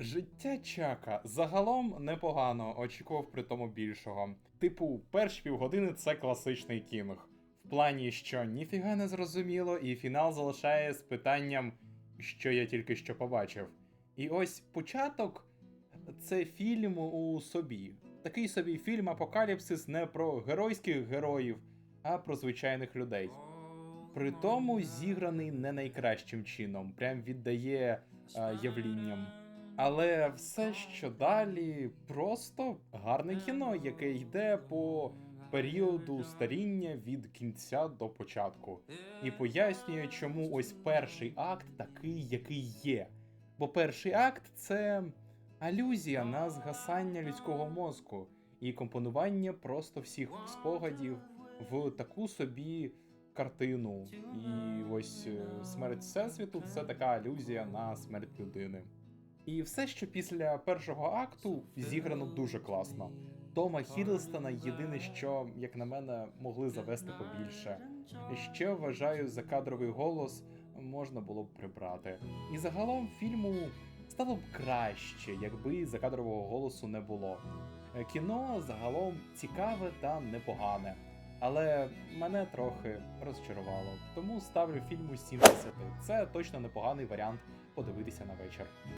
Життя Чака загалом непогано, очікував при тому більшого. Типу, перші півгодини це класичний кінг. В плані, що ніфіга не зрозуміло, і фінал залишає з питанням, що я тільки що побачив. І ось початок це фільм у собі. Такий собі фільм Апокаліпсис не про геройських героїв, а про звичайних людей. При тому зіграний не найкращим чином, прям віддає а, явлінням. Але все, що далі, просто гарне кіно, яке йде по періоду старіння від кінця до початку, і пояснює, чому ось перший акт такий, який є. Бо перший акт це алюзія на згасання людського мозку і компонування просто всіх спогадів в таку собі картину. І ось е, смерть Всесвіту це така алюзія на смерть людини. І все, що після першого акту зіграно дуже класно. Тома Хідлстона єдине, що, як на мене, могли завести побільше. Ще вважаю, закадровий голос можна було б прибрати. І загалом фільму стало б краще, якби закадрового голосу не було. Кіно загалом цікаве та непогане, але мене трохи розчарувало. Тому ставлю фільму 7 з 10. Це точно непоганий варіант подивитися на вечір.